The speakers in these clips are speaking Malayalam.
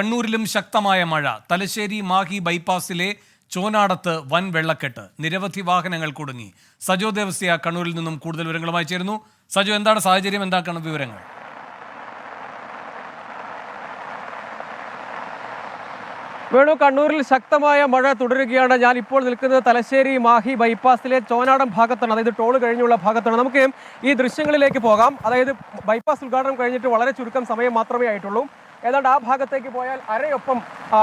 കണ്ണൂരിലും ശക്തമായ മഴ. തലശ്ശേരി മാഹി ബൈപ്പാസിലെ ചോനാടത്ത് വൻ വെള്ളക്കെട്ട്. നിരവധി വാഹനങ്ങൾ കുടുങ്ങി. സജോ ദേവസ്യ കണ്ണൂരിൽ നിന്നും കൂടുതൽ വിവരങ്ങളുമായി ചേരുന്നു. സജോ എന്താണ് സാഹചര്യം? എന്താക്കണം വിവരങ്ങൾ? വേണു കണ്ണൂരിൽ ശക്തമായ മഴ തുടരുകയാണ്. ഞാൻ ഇപ്പോൾ നിൽക്കുന്നത് തലശ്ശേരി മാഹി ബൈപ്പാസിലെ ചോനാടം ഭാഗത്താണ്. അതായത് ടോൾ കഴിഞ്ഞുള്ള ഭാഗത്താണ്. നമുക്ക് ഈ ദൃശ്യങ്ങളിലേക്ക് പോകാം. അതായത് ബൈപ്പാസ് ഉദ്ഘാടനം കഴിഞ്ഞിട്ട് വളരെ ചുരുക്കം സമയം മാത്രമേ ആയിട്ടുള്ളൂ. ഏതാണ്ട് ആ ഭാഗത്തേക്ക് പോയാൽ അരയൊപ്പം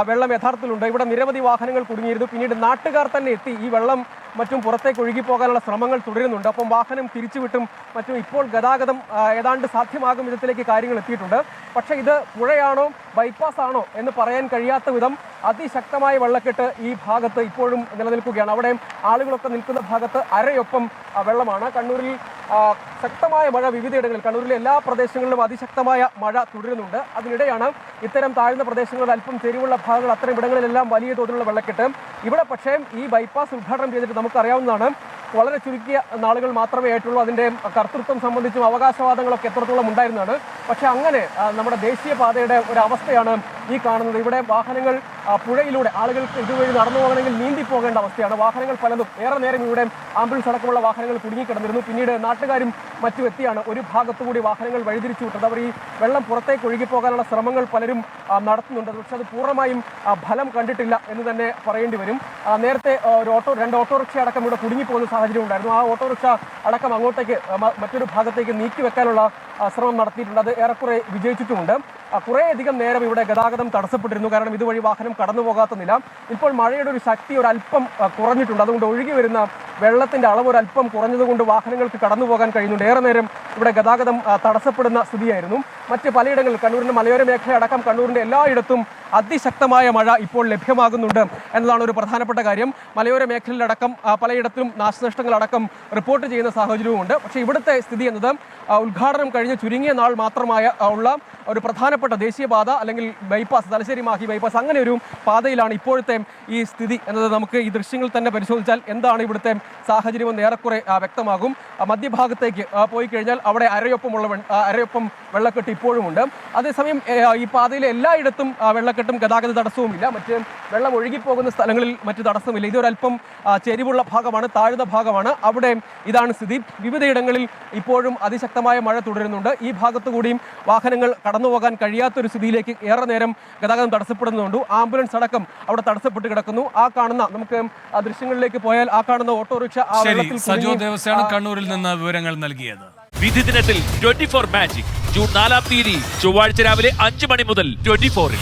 വെള്ളം യഥാർത്ഥത്തിലുണ്ട്. ഇവിടെ നിരവധി വാഹനങ്ങൾ കുടുങ്ങിയിരുന്നു. പിന്നീട് നാട്ടുകാർ തന്നെ എത്തി. ഈ വെള്ളം മറ്റും പുറത്തേക്ക് ഒഴുകി പോകാനുള്ള ശ്രമങ്ങൾ തുടരുന്നുണ്ട്. അപ്പം വാഹനം തിരിച്ചുവിട്ടും മറ്റും ഇപ്പോൾ ഗതാഗതം ഏതാണ്ട് സാധ്യമാകും വിധത്തിലേക്ക് കാര്യങ്ങൾ എത്തിയിട്ടുണ്ട്. പക്ഷേ ഇത് പുഴയാണോ ബൈപ്പാസ് ആണോ എന്ന് പറയാൻ കഴിയാത്ത വിധം അതിശക്തമായ വെള്ളക്കെട്ട് ഈ ഭാഗത്ത് ഇപ്പോഴും നിലനിൽക്കുകയാണ്. അവിടെ ആളുകളൊക്കെ നിൽക്കുന്ന ഭാഗത്ത് അരയൊപ്പം വെള്ളമാണ്. കണ്ണൂരിൽ ശക്തമായ മഴ വിവിധയിടങ്ങളിൽ കണ്ണൂരിലെ എല്ലാ പ്രദേശങ്ങളിലും അതിശക്തമായ മഴ തുടരുന്നുണ്ട്. അതിനിടെയാണ് ഇത്തരം താഴ്ന്ന പ്രദേശങ്ങളിൽ അല്പം ചെരിവുള്ള ഭാഗങ്ങൾ അത്തരം ഇടങ്ങളിലെല്ലാം വലിയ തോതിലുള്ള വെള്ളക്കെട്ട്. ഇവിടെ പക്ഷേ ഈ ബൈപ്പാസ് ഉദ്ഘാടനം ചെയ്തിട്ട് നമുക്കറിയാവുന്നതാണ്. വളരെ ചുരുക്കിയ നാളുകൾ മാത്രമേ ആയിട്ടുള്ളൂ. അതിന്റെ കർത്തൃത്വം സംബന്ധിച്ചും അവകാശവാദങ്ങളൊക്കെ എത്രത്തോളം ഉണ്ടായിരുന്നതാണ് പക്ഷേ അങ്ങനെ നമ്മുടെ ദേശീയപാതയുടെ ഒരു അവസ്ഥയാണ് ഈ കാണുന്നത്. ഇവിടെ വാഹനങ്ങൾ പുഴയിലൂടെ ആളുകൾ ഇതുവഴി നടന്നു പോകണമെങ്കിൽ നീന്തി പോകേണ്ട അവസ്ഥയാണ്. വാഹനങ്ങൾ പലതും ഏറെ നേരം ഇവിടെ ആംബുലൻസ് അടക്കമുള്ള വാഹനങ്ങൾ കുടുങ്ങിക്കിടന്നിരുന്നു. പിന്നീട് നാട്ടുകാരും മറ്റു എത്തിയാണ് ഒരു ഭാഗത്തുകൂടി വാഹനങ്ങൾ വഴിതിരിച്ചു വിട്ടത്. അവർ ഈ വെള്ളം പുറത്തേക്ക് ഒഴുകിപ്പോകാനുള്ള ശ്രമങ്ങൾ പലരും നടത്തുന്നുണ്ട്. പക്ഷെ അത് പൂർണമായും ഫലം കണ്ടിട്ടില്ല എന്ന് തന്നെ പറയേണ്ടി വരും. നേരത്തെ ഒരു ഓട്ടോ രണ്ട് ഓട്ടോറിക്ഷ അടക്കം ഇവിടെ കുടുങ്ങിപ്പോകുന്ന സാഹചര്യം ഉണ്ടായിരുന്നു. ആ ഓട്ടോറിക്ഷ അടക്കം അങ്ങോട്ടേക്ക് മറ്റൊരു ഭാഗത്തേക്ക് നീക്കി വെക്കാനുള്ള ശ്രമം നടത്തിയിട്ടുണ്ട്. അത് ഏറെക്കുറെ വിജയിച്ചിട്ടുമുണ്ട്. കുറേയധികം നേരം ഇവിടെ ഗതാഗതം തടസ്സപ്പെട്ടിരുന്നു. കാരണം ഇതുവഴി വാഹനം കടന്നു പോകാത്ത നില. ഇപ്പോൾ മഴയുടെ ഒരു ശക്തി ഒരല്പം കുറഞ്ഞിട്ടുണ്ട്. അതുകൊണ്ട് ഒഴുകി വരുന്ന വെള്ളത്തിന്റെ അളവ് ഒരല്പം കുറഞ്ഞതുകൊണ്ട് വാഹനങ്ങൾക്ക് കടന്നു പോകാൻ കഴിയുന്നുണ്ട്. ഏറെ നേരം ഇവിടെ ഗതാഗതം തടസ്സപ്പെടുന്ന സ്ഥിതിയായിരുന്നു. മറ്റ് പലയിടങ്ങളിൽ കണ്ണൂരിന്റെ മലയോര മേഖല അടക്കം കണ്ണൂരിന്റെ എല്ലായിടത്തും അതിശക്തമായ മഴ ഇപ്പോൾ ലഭ്യമാകുന്നുണ്ട് എന്നതാണ് ഒരു പ്രധാനപ്പെട്ട കാര്യം. മലയോര മേഖലയിലടക്കം പലയിടത്തും നാശനഷ്ടങ്ങളടക്കം റിപ്പോർട്ട് ചെയ്യുന്ന സാഹചര്യവുമുണ്ട്. പക്ഷേ ഇവിടുത്തെ സ്ഥിതി എന്നത് ഉദ്ഘാടനം കഴിഞ്ഞ് ചുരുങ്ങിയ നാൾ മാത്രമായ ഉള്ള ഒരു പ്രധാനപ്പെട്ട ദേശീയപാത അല്ലെങ്കിൽ ബൈപ്പാസ് തലശ്ശേരി മാഹി ബൈപ്പാസ് അങ്ങനെ ഒരു പാതയിലാണ് ഇപ്പോഴത്തെ ഈ സ്ഥിതി എന്നത് നമുക്ക് ഈ ദൃശ്യങ്ങൾ തന്നെ പരിശോധിച്ചാൽ എന്താണ് ഇവിടുത്തെ സാഹചര്യമെന്ന് ഏറെക്കുറെ വ്യക്തമാകും. മധ്യഭാഗത്തേക്ക് പോയി കഴിഞ്ഞാൽ അവിടെ അരയൊപ്പമുള്ള അരയൊപ്പം വെള്ളക്കെട്ട് ഇപ്പോഴുമുണ്ട്. അതേസമയം ഈ പാതയിലെ എല്ലായിടത്തും വെള്ളക്കെട്ടും ഗതാഗത തടസ്സവുമില്ല. മറ്റ് വെള്ളം ഒഴുകിപ്പോകുന്ന സ്ഥലങ്ങളിൽ മറ്റ് തടസ്സമില്ല. ഇതൊരല്പം ചെരിവുള്ള ഭാഗമാണ് താഴ്ന്ന ഭാഗമാണ്. അവിടെ ഇതാണ് സ്ഥിതി. വിവിധയിടങ്ങളിൽ ഇപ്പോഴും അതിശക്തമായ മഴ തുടരുന്നുണ്ട്. ഈ ഭാഗത്തു കൂടിയും വാഹനങ്ങൾ കടന്നുപോകാൻ കഴിയാത്തൊരു സ്ഥിതിയിലേക്ക് ഏറെ നേരം ഗതാഗതം തടസ്സപ്പെടുന്നുണ്ട്. ആംബുലൻസ് അടക്കം അവിടെ തടസ്സപ്പെട്ട് കിടക്കുന്നു. ആ കാണുന്ന നമുക്ക് ആ ദൃശ്യങ്ങളിലേക്ക് പോയാൽ ആ കാണുന്ന ഓട്ടോറിക്ഷ ശരി സജോ ദേവസ്യാണ് കണ്ണൂരിൽ നിന്ന് വിവരങ്ങൾ നൽകിയത്. വിധി ദിനത്തിൽ ട്വന്റി ഫോർ മാജിക് ജൂൺ നാലാം തീയതി ചൊവ്വാഴ്ച രാവിലെ അഞ്ച് മണി മുതൽ ട്വന്റി ഫോറിൽ